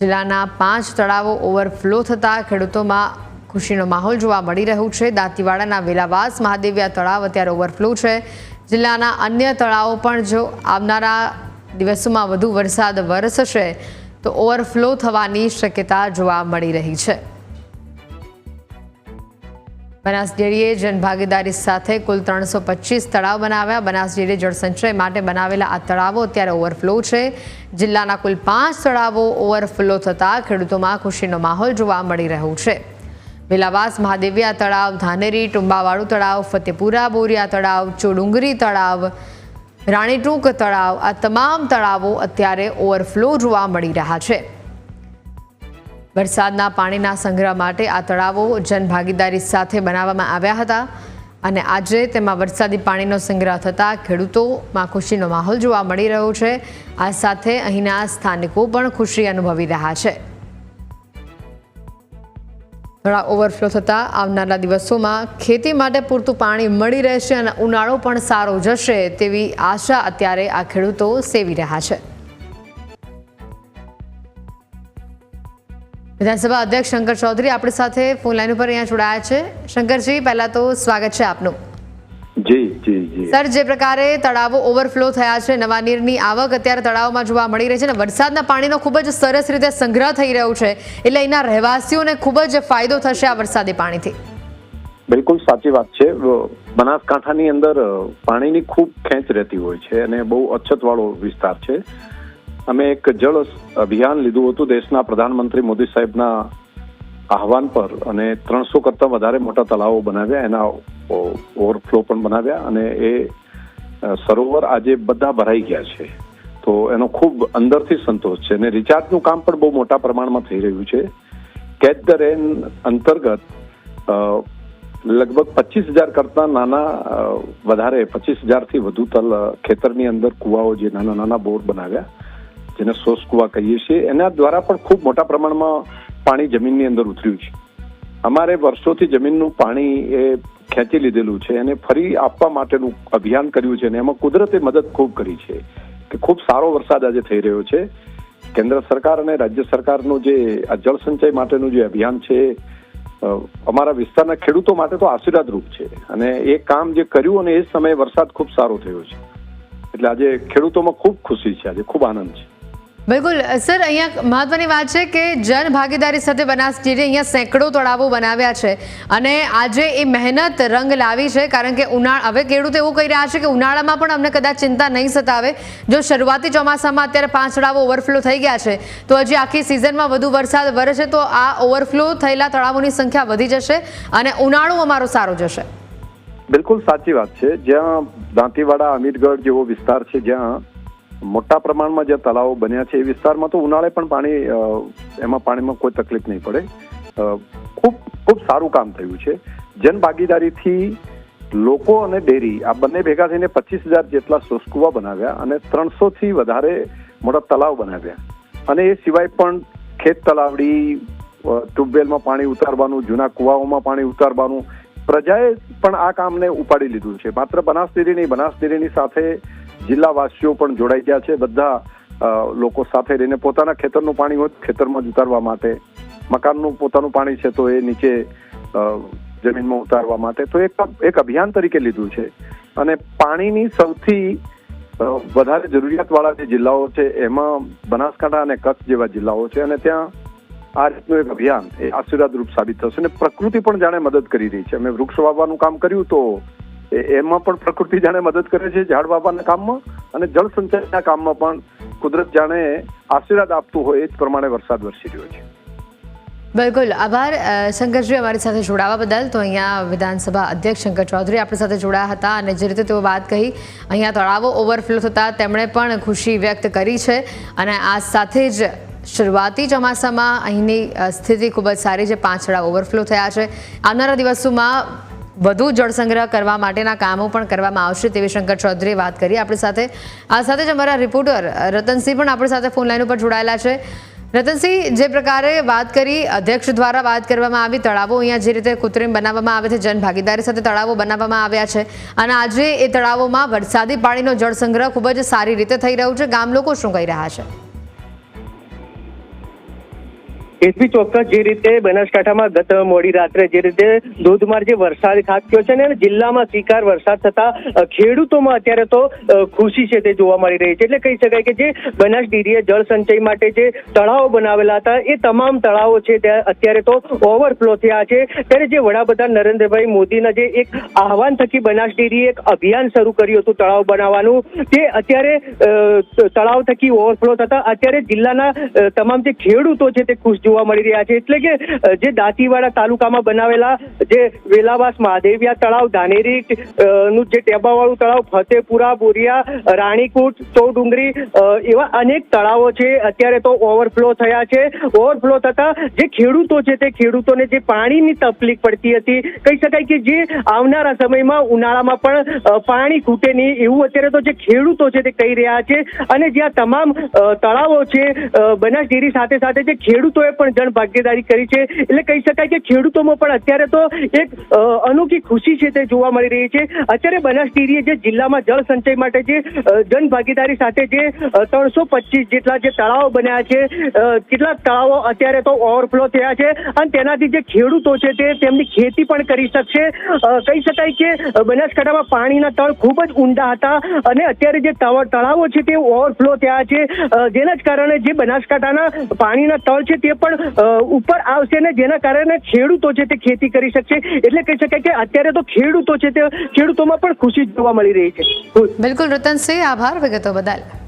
જિલ્લાના પાંચ તળાવો ઓવરફ્લો થતાં ખેડૂતોમાં ખુશીનો માહોલ જોવા મળી રહ્યું છે. દાંતીવાડાના વેલાવાસ મહાદેવિયા તળાવ અત્યારે ઓવરફ્લો છે. જિલ્લાના અન્ય તળાવો પણ જો આવનારા દિવસોમાં વધુ વરસાદ વરસશે તો ઓવરફ્લો થવાની શક્યતા જોવા મળી રહી છે. બનાસ ડેરીએ જનભાગીદારી સાથે કુલ ત્રણસો પચીસ તળાવ બનાવ્યા. બનાસ જળસંચય માટે બનાવેલા આ તળાવો અત્યારે ઓવરફ્લો છે. જિલ્લાના કુલ પાંચ તળાવો ઓવરફ્લો થતાં ખેડૂતોમાં ખુશીનો માહોલ જોવા મળી રહ્યો છે. વેલાવાસ, મહાદેવિયા તળાવ, ધાનેરી, ટુંબાવાળું તળાવ, ફતેપુરા, બોરિયા તળાવ, ચોડુંગરી તળાવ, રાણીટૂંક તળાવ આ તમામ તળાવો અત્યારે ઓવરફ્લો જોવા મળી રહ્યા છે. વરસાદના પાણીના સંગ્રહ માટે આ તળાવો જનભાગીદારી સાથે બનાવવામાં આવ્યા હતા અને આજે તેમાં વરસાદી પાણીનો સંગ્રહ થતાં ખેડૂતોમાં ખુશીનો માહોલ જોવા મળી રહ્યો છે. આ સાથે અહીંના સ્થાનિકો પણ ખુશી અનુભવી રહ્યા છે. તળાવ ઓવરફ્લો થતાં આવનારા દિવસોમાં ખેતી માટે પૂરતું પાણી મળી રહેશે અને ઉનાળો પણ સારો જશે તેવી આશા અત્યારે આ ખેડૂતો સેવી રહ્યા છે. વિધાનસભા અધ્યક્ષ શંકર ચૌધરી આપણી સાથે ફોન લાઈન ઉપર અહીંયા જોડાયા છે. શંકરજી પહેલા તો સ્વાગત છે આપનું. જી જી જી. સર જે પ્રકારે તળાવો ઓવરફ્લો થયા છે નવા નીરની આવક અત્યારે તળાવમાં જોવા મળી રહી છે અને વરસાદના પાણીનો ખૂબ જ સરસ રીતે સંગ્રહ થઈ રહ્યો છે. એટલે અહીંના રહેવાસીઓને ખૂબ જ ફાયદો થશે આ વરસાદી પાણીથી. બિલકુલ સાચી વાત છે. બનાસકાંઠાની અંદર પાણીની ખૂબ ખેંચ રહેતી હોય છે અને બહુ અછતવાળો વિસ્તાર છે. અમે એક જળ અભિયાન લીધું હતું દેશના પ્રધાનમંત્રી મોદી સાહેબના આહવાન પર અને ત્રણસો કરતા વધારે મોટા તળાવો બનાવ્યા, એના ઓવરફ્લો પણ બનાવ્યા અને એ સરોવર આજે બધા ભરાઈ ગયા છે. તો એનો ખૂબ અંદરથી સંતોષ છે અને રિચાર્જનું કામ પણ બહુ મોટા પ્રમાણમાં થઈ રહ્યું છે. કેચ ધ રેન અંતર્ગત લગભગ પચીસ હજાર કરતા નાના વધારે પચીસ હજારથી વધુ તલ ખેતરની અંદર કુવાઓ જે નાના નાના બોર બનાવ્યા. જેને સોસ કુવા કહીએ છીએ, એના દ્વારા પણ ખૂબ મોટા પ્રમાણમાં પાણી જમીનની અંદર ઉતર્યું છે. અમારે વર્ષોથી જમીનનું પાણી એ ખેંચી લીધેલું છે અને ફરી આપવા માટેનું અભિયાન કર્યું છે અને એમાં કુદરતે મદદ ખૂબ કરી છે કે ખૂબ સારો વરસાદ આજે થઈ રહ્યો છે. કેન્દ્ર સરકાર અને રાજ્ય સરકારનું જે આ જળ સંચય માટેનું જે અભિયાન છે અમારા વિસ્તારના ખેડૂતો માટે તો આશીર્વાદરૂપ છે અને એ કામ જે કર્યું અને એ સમયે વરસાદ ખૂબ સારો થયો છે. એટલે આજે ખેડૂતોમાં ખૂબ ખુશી છે, આજે ખૂબ આનંદ છે. બિલકુલ સર, અહીંયા મહત્વની વાત છે કે જન ભાગીદારી સાથે બનાસ ડેરી અહીંયા સેંકડો તળાવો બનાવ્યા છે અને આજે એ મહેનત રંગ લાવી છે કારણ કે ઉનાળા, હવે ખેડૂત એવું કહી રહ્યા છે કે ઉનાળામાં પણ અમને કદાચ ચિંતા નહીં સતાવે. જો શરૂઆતી ચોમાસામાં અત્યારે પાંચ તળાવો ઓવરફ્લો થઈ ગયા છે, તો હજી આખી સિઝનમાં વધુ વરસાદ વરસે તો આ ઓવરફ્લો થયેલા તળાવોની સંખ્યા વધી જશે અને ઉનાળો અમારો સારો જશે. બિલકુલ સાચી વાત છે. જ્યાં દાંતીવાડા, અમીરગઢ જેવો વિસ્તાર છે, જ્યાં મોટા પ્રમાણમાં જે તળાવો બન્યા છે એ વિસ્તારમાં તો ઉનાળે પણ પાણી એમાં પાણીમાં કોઈ તકલીફ નહીં પડે. ખૂબ ખૂબ સારું કામ થયું છે. જન ભાગીદારીથી લોકો અને ડેરી આ બંને ભેગા થઈને પચીસ હજાર જેટલા સોસકુવા બનાવ્યા અને ત્રણસોથી વધારે મોટા તળાવ બનાવ્યા. અને એ સિવાય પણ ખેત તલાવડી ટ્યુબવેલમાં પાણી ઉતારવાનું, જૂના કુવાઓમાં પાણી ઉતારવાનું, પ્રજાએ પણ આ કામને ઉપાડી લીધું છે. માત્ર બનાસ ડેરી નહીં બનાસ ડેરીની સાથે જિલ્લાવાસીઓ પણ જોડાઈ ગયા છે. બધા લોકો સાથે રહીને પોતાના ખેતરનું પાણી હોય ખેતરમાં જ ઉતારવા માટે, મકાનનું પોતાનું પાણી છે તો એ નીચે જમીનમાં ઉતારવા માટે. તો એક એક અભિયાન તરીકે લીધું છે. અને પાણીની સૌથી વધારે જરૂરિયાતવાળા જે જિલ્લાઓ છે, એમાં બનાસકાંઠા અને કચ્છ જેવા જિલ્લાઓ છે અને ત્યાં આ રીતનું એક અભિયાન એ આશીર્વાદરૂપ સાબિત થશે. અને પ્રકૃતિ પણ જાણે મદદ કરી રહી છે. અમે વૃક્ષ વાવવાનું કામ કર્યું તો એમાં પણ પ્રકૃતિ જાણે મદદ કરે છે ઝાડ વાવવાના કામમાં અને જળ સંચયના કામમાં પણ કુદરત જાણે આશીર્વાદ આપતું હોય એ જ પ્રમાણે વરસાદ વરસી રહ્યો છે. બિલકુલ. આભાર. શંકરજી, અમારી સાથે જોડાવા બદલ. તો અહીંયા વિધાનસભા અધ્યક્ષ શંકર ચૌધરી આપણી સાથે જોડાયા હતા અને જે રીતે તેઓ વાત કહી, અહીંયા તળાવો ઓવરફ્લો થતાં તેમણે પણ ખુશી વ્યક્ત કરી છે અને આ સાથે જ શરૂઆતી ચોમાસામાં અહીંની સ્થિતિ ખૂબ જ સારી છે. પાંચ તળાવ ઓવરફ્લો થયા છે. આવનારા દિવસોમાં વધુ જળ સંગ્રહ કરવા માટેના કામો પણ કરવામાં આવશે તેવી શંકર ચૌધરીએ વાત કરી. આપણી સાથે આ સાથે જ અમારા રિપોર્ટર રતનસિંહ પણ આપણી સાથે ફોનલાઈન ઉપર જોડાયેલા છે. રતનસિંહ, જે પ્રકારે વાત કરી, અધ્યક્ષ દ્વારા વાત કરવામાં આવી, તળાવો અહીંયા જે રીતે કૃત્રિમ બનાવવામાં આવે છે જન ભાગીદારી સાથે તળાવો બનાવવામાં આવ્યા છે, અને આજે એ તળાવોમાં વરસાદી પાણીનો જળસંગ્રહ ખૂબ જ સારી રીતે થઈ રહ્યું છે. ગામ લોકો શું કહી રહ્યા છે? એસપી ચોક્કસ જે રીતે બનાસકાંઠામાં ગત મોડી રાત્રે જે રીતે ધોધમાર જે વરસાદ ખાબક્યો છે ને જિલ્લામાં શિકાર વરસાદ થતા ખેડૂતોમાં અત્યારે તો ખુશી છે તે જોવા મળી રહી છે. એટલે કહી શકાય કે જે બનાસ ડેરીએ જળ સંચય માટે જે તળાવો બનાવેલા હતા, એ તમામ તળાવો છે અત્યારે તો ઓવરફ્લો થયા છે. ત્યારે જે વડાપ્રધાન નરેન્દ્રભાઈ મોદીના જે એક આહવાન થકી બનાસ ડેરીએ એક અભિયાન શરૂ કર્યું હતું તળાવ બનાવવાનું, તે અત્યારે તળાવ થકી ઓવરફ્લો થતા, અત્યારે જિલ્લાના તમામ જે ખેડૂતો છે તે ખુશ જોવા મળી રહ્યા છે. એટલે કે જે દાંતીવાડા તાલુકામાં બનાવેલા જે વેલાવાસ મહાદેવિયા તળાવ, ધાનેરી નું જે ટેબાવાળું તળાવ, ફતેપુરા, બોરિયા, રાણીકૂટ ચૌડુંગરી એવા અનેક તળાવો છે. અત્યારે તો ઓવરફ્લો થયા છે. ઓવરફ્લો થતા જે ખેડૂતો છે તે ખેડૂતોને જે પાણીની તકલીફ પડતી હતી, કહી શકાય કે જે આવનારા સમયમાં ઉનાળામાં પણ પાણી ખૂટે નહીં. એવું અત્યારે તો જે ખેડૂતો છે તે કહી રહ્યા છે. અને જ્યાં તમામ તળાવો છે બનાસ ડેરી સાથે સાથે જે ખેડૂતોએ પણ જન ભાગીદારી કરી છે. એટલે કહી શકાય કે ખેડૂતોમાં પણ અત્યારે તો એક અનોખી ખુશી છે તે જોવા મળી રહી છે. અત્યારે બનાસ જે જિલ્લામાં જળ સંચય માટે જે જન ભાગીદારી સાથે જે ત્રણસો પચીસ જેટલા જે તળાવો બન્યા છે અ, કેટલાક તળાવો અત્યારે તો ઓવરફ્લો થયા છે અને તેનાથી જે ખેડૂતો છે તે તેમની ખેતી પણ કરી શકશે. કહી શકાય કે બનાસકાંઠામાં પાણીના તળ ખૂબ જ ઊંડા હતા અને અત્યારે જે તળ- તળાવો છે તે ઓવરફ્લો થયા છે. જેના જ કારણે જે બનાસકાંઠાના પાણીના તળ છે તે પણ અ, ઉપર આવશે ને જેના કારણે ખેડૂતો છે તે ખેતી કરી શકશે. એટલે કહી શકાય કે અત્યારે તો ખેડૂતો છે તે ખેડૂતોમાં પણ ખુશી જોવા મળી રહી છે. બિલકુલ રતનસિંહ આભાર વિગતો બદલ.